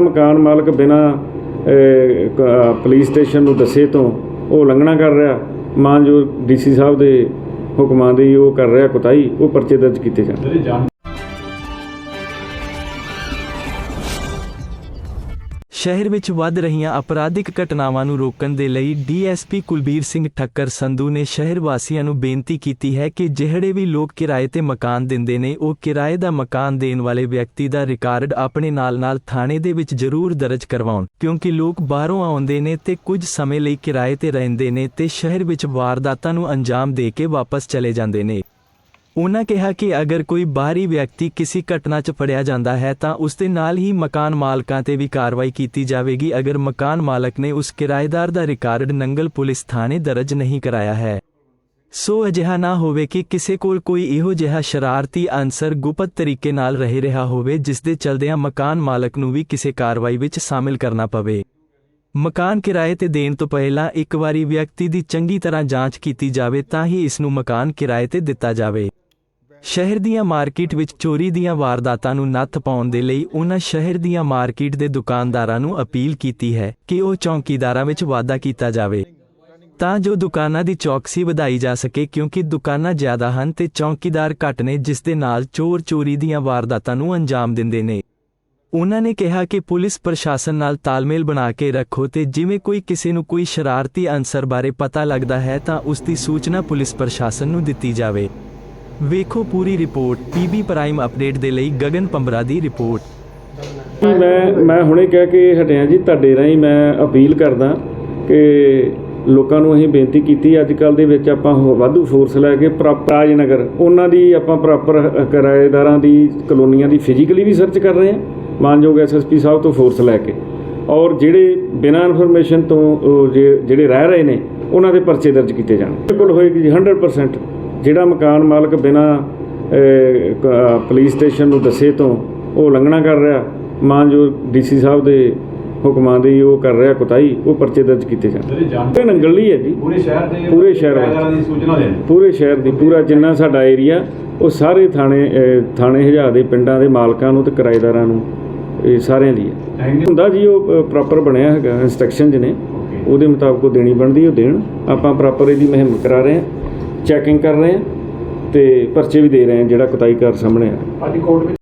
ਮਕਾਨ ਮਾਲਕ ਬਿਨਾ ਪੁਲਿਸ ਸਟੇਸ਼ਨ ਨੂੰ ਦੱਸੇ ਤੋਂ ਉਹ ਲੰਘਣਾ ਕਰ ਰਿਹਾ, ਮਾਨਯੋਗ ਡੀਸੀ ਸਾਹਿਬ ਦੇ ਹੁਕਮਾਂ ਦੀ ਉਹ ਕਰ ਰਿਹਾ ਕੁਤਾਈ ਉਹ ਪਰਚੇ ਦਰਜ ਕੀਤੇ ਜਾਣ ਸ਼ਹਿਰ ਵਿੱਚ ਵੱਧ ਰਹੀਆਂ ਅਪਰਾਧਿਕ ਘਟਨਾਵਾਂ ਨੂੰ ਰੋਕਣ ਦੇ ਲਈ ਡੀਐਸਪੀ ਕੁਲਬੀਰ ਸਿੰਘ ਠੱਕਰ ਸੰਧੂ ਨੇ ਸ਼ਹਿਰ ਵਾਸੀਆਂ ਨੂੰ ਬੇਨਤੀ ਕੀਤੀ ਹੈ ਕਿ ਜਿਹੜੇ ਵੀ ਲੋਕ ਕਿਰਾਏ ਤੇ ਮਕਾਨ ਦਿੰਦੇ ਨੇ, ਉਹ ਕਿਰਾਏ ਦਾ ਮਕਾਨ ਦੇਣ ਵਾਲੇ ਵਿਅਕਤੀ ਦਾ ਰਿਕਾਰਡ ਆਪਣੇ ਨਾਲ-ਨਾਲ ਥਾਣੇ ਦੇ ਵਿੱਚ ਜ਼ਰੂਰ ਦਰਜ ਕਰਵਾਉਣ, ਕਿਉਂਕਿ ਲੋਕ ਬਾਹਰੋਂ ਆਉਂਦੇ ਨੇ ਤੇ ਕੁਝ ਸਮੇਂ ਲਈ ਕਿਰਾਏ ਤੇ ਰਹਿੰਦੇ ਨੇ ਤੇ ਸ਼ਹਿਰ ਵਿੱਚ ਵਾਰਦਾਤਾਂ ਨੂੰ ਅੰਜਾਮ ਦੇ ਕੇ ਵਾਪਸ ਚਲੇ ਜਾਂਦੇ ਨੇ। ਉਨ੍ਹਾਂ ਕਿਹਾ ਕਿ ਅਗਰ ਕੋਈ ਬਾਹਰੀ ਵਿਅਕਤੀ ਕਿਸੇ ਘਟਨਾ 'ਚ ਫੜਿਆ ਜਾਂਦਾ ਹੈ ਤਾਂ ਉਸ ਦੇ ਨਾਲ ਹੀ ਮਕਾਨ ਮਾਲਕਾਂ ਤੇ ਵੀ ਕਾਰਵਾਈ ਕੀਤੀ ਜਾਵੇਗੀ। ਅਗਰ ਮਕਾਨ ਮਾਲਕ ਨੇ ਉਸ ਕਿਰਾਏਦਾਰ ਦਾ ਰਿਕਾਰਡ ਨੰਗਲ ਪੁਲਿਸ ਥਾਣੇ ਦਰਜ ਨਹੀਂ ਕਰਾਇਆ ਹੈ, ਸੋ ਅਜਿਹਾ ਨਾ ਹੋਵੇ ਕਿ ਕਿਸੇ ਕੋਲ ਕੋਈ ਇਹੋ ਜਿਹਾ ਸ਼ਰਾਰਤੀ ਅਨਸਰ ਗੁਪਤ ਤਰੀਕੇ ਨਾਲ ਰਹਿ ਰਿਹਾ ਹੋਵੇ, ਜਿਸ ਦੇ ਚਲਦਿਆਂ ਮਕਾਨ ਮਾਲਕ ਨੂੰ ਵੀ ਕਿਸੇ ਕਾਰਵਾਈ ਵਿੱਚ ਸ਼ਾਮਿਲ ਕਰਨਾ ਪਵੇ। ਮਕਾਨ ਕਿਰਾਏ ਤੇ ਦੇਣ ਤੋਂ ਪਹਿਲਾਂ ਇੱਕ ਵਾਰੀ ਵਿਅਕਤੀ ਦੀ ਚੰਗੀ ਤਰ੍ਹਾਂ ਜਾਂਚ ਕੀਤੀ ਜਾਵੇ ਤਾਂ ਹੀ ਇਸ ਨੂੰ ਮਕਾਨ ਕਿਰਾਏ ਤੇ ਦਿੱਤਾ ਜਾਵੇ। ਸ਼ਹਿਰ ਦੀਆਂ ਮਾਰਕੀਟ ਵਿੱਚ ਚੋਰੀ ਦੀਆਂ ਵਾਰਦਾਤਾਂ ਨੂੰ ਨੱਥ ਪਾਉਣ ਦੇ ਲਈ ਉਹਨਾਂ ਸ਼ਹਿਰ ਦੀਆਂ ਮਾਰਕੀਟ ਦੇ ਦੁਕਾਨਦਾਰਾਂ ਨੂੰ ਅਪੀਲ ਕੀਤੀ ਹੈ ਕਿ ਉਹ ਚੌਕੀਦਾਰਾਂ ਵਿੱਚ ਵਾਧਾ ਕੀਤਾ ਜਾਵੇ। ਤਾਂ ਜੋ ਦੁਕਾਨਾਂ ਦੀ ਚੌਕਸੀ ਵਧਾਈ ਜਾ ਸਕੇ ਕਿਉਂਕਿ ਦੁਕਾਨਾਂ ਜ਼ਿਆਦਾ ਹਨ ਤੇ ਚੌਕੀਦਾਰ ਘੱਟ ਨੇ ਜਿਸ ਦੇ ਨਾਲ ਚੋਰ ਚੋਰੀ ਦੀਆਂ ਵਾਰਦਾਤਾਂ ਨੂੰ ਅੰਜਾਮ ਦਿੰਦੇ ਨੇ। ਉਹਨਾਂ ਨੇ ਕਿਹਾ ਕਿ ਪੁਲਿਸ ਪ੍ਰਸ਼ਾਸਨ ਨਾਲ ਤਾਲਮੇਲ ਬਣਾ ਕੇ ਰੱਖੋ ਤੇ ਜਿਵੇਂ ਕੋਈ ਕਿਸੇ ਨੂੰ ਕੋਈ ਸ਼ਰਾਰਤੀ ਅਨਸਰ ਬਾਰੇ ਪਤਾ ਲੱਗਦਾ ਹੈ ਤਾਂ ਉਸ ਦੀ ਸੂਚਨਾ ਪੁਲਿਸ ਪ੍ਰਸ਼ਾਸਨ ਨੂੰ ਦਿੱਤੀ ਜਾਵੇ। ਵੇਖੋ ਪੂਰੀ ਰਿਪੋਰਟ ਪੀਬੀ ਪ੍ਰਾਈਮ ਅਪਡੇਟ ਦੇ ਲਈ ਗਗਨ ਪੰਬਰਾ ਦੀ ਰਿਪੋਰਟ। ਮੈਂ ਮੈਂ ਹੁਣੇ ਕਹਿ ਕੇ ਹਟਿਆ ਜੀ ਤੁਹਾਡੇ ਰਾਹੀਂ ਮੈਂ ਅਪੀਲ ਕਰਦਾ ਕਿ ਲੋਕਾਂ ਨੂੰ ਅਸੀਂ ਬੇਨਤੀ ਕੀਤੀ ਅੱਜ ਕੱਲ ਦੇ ਵਿੱਚ ਆਪਾਂ ਹੋ- ਵਾਧੂ ਫੋਰਸ ਲੈ ਕੇ ਪ੍ਰੋਪਰ ਰਾਜਨਗਰ, ਉਹਨਾਂ ਦੀ ਆਪਾਂ ਪ੍ਰੋਪਰ ਕਿਰਾਏਦਾਰਾਂ ਦੀ, ਕਲੋਨੀਆਂ ਦੀ ਫਿਜ਼ੀਕਲੀ ਵੀ ਸਰਚ ਕਰ ਰਹੇ ਹਾਂ, ਮਾਨਯੋਗ ਐਸਐਸਪੀ ਸਾਹਿਬ ਤੋਂ ਫੋਰਸ ਲੈ ਕੇ। ਔਰ ਜਿਹੜੇ ਬਿਨਾਂ ਇਨਫੋਰਮੇਸ਼ਨ ਤੋਂ, ਉਹ ਜੇ- ਜਿਹੜੇ ਰਹਿ ਰਹੇ ਨੇ, ਉਹਨਾਂ ਦੇ ਪਰਚੇ ਦਰਜ ਕੀਤੇ ਜਾਣ। ਬਿਲਕੁਲ ਹੋਏਗੀ ਜੀ 100% ਜਿਹੜਾ ਮਕਾਨ ਮਾਲਕ ਬਿਨਾਂ ਪੁਲਿਸ ਸਟੇਸ਼ਨ ਨੂੰ ਦੱਸੇ ਤੋਂ ਉਹ ਲੰਘਣਾ ਕਰ ਰਿਹਾ ਮਾਨਯੋਗ ਡੀਸੀ ਸਾਹਿਬ ਦੇ ਹੁਕਮਾਂ ਦੀ ਉਹ ਕਰ ਰਿਹਾ ਕੁਤਾਈ ਉਹ ਪਰਚੇ ਦਰਜ ਕੀਤੇ ਜਾਣ। ਇਹ ਨੰਗਲੀ ਹੈ ਜੀ। ਪੂਰੇ ਸ਼ਹਿਰ ਦੇ ਪੂਰੇ ਸ਼ਹਿਰ ਦੀ ਸੂਚਨਾ ਦੇਣ। ਪੂਰੇ ਸ਼ਹਿਰ ਦੀ ਪੂਰਾ ਜਿੰਨਾ ਸਾਡਾ ਏਰੀਆ ਉਹ ਸਾਰੇ ਥਾਣੇ ਥਾਣੇ ਹਜ਼ਾਰ ਦੇ ਪਿੰਡਾਂ ਦੇ ਮਾਲਕਾਂ ਨੂੰ ਤੇ ਕਿਰਾਏਦਾਰਾਂ ਨੂੰ ਇਹ ਸਾਰਿਆਂ ਲਈ ਹੁੰਦਾ ਜੀ ਉਹ ਪ੍ਰੋਪਰ ਬਣਿਆ ਹੈਗਾ ਇਨਸਟਰਕਸ਼ਨ ਨੇ। ਓਕੇ ਉਹਦੇ ਮੁਤਾਬਕ ਉਹ ਦੇਣੀ ਬਣਦੀ ਉਹ ਦੇਣ। ਆਪਾਂ ਪ੍ਰੋਪਰ ਇਹਦੀ ਮੁਹਿੰਮ ਕਰਾ ਰਹੇ ਹਾਂ। ਚੈਕਿੰਗ ਕਰ ਰਹੇ ਹਾਂ ਤੇ ਪਰਚੇ ਵੀ ਦੇ ਰਹੇ ਹਾਂ ਜਿਹੜਾ ਕੁਤਾਈ ਕਰ ਸਾਹਮਣੇ ਆ। ਅੱਜ ਕੋਰਟ ਵਿੱਚ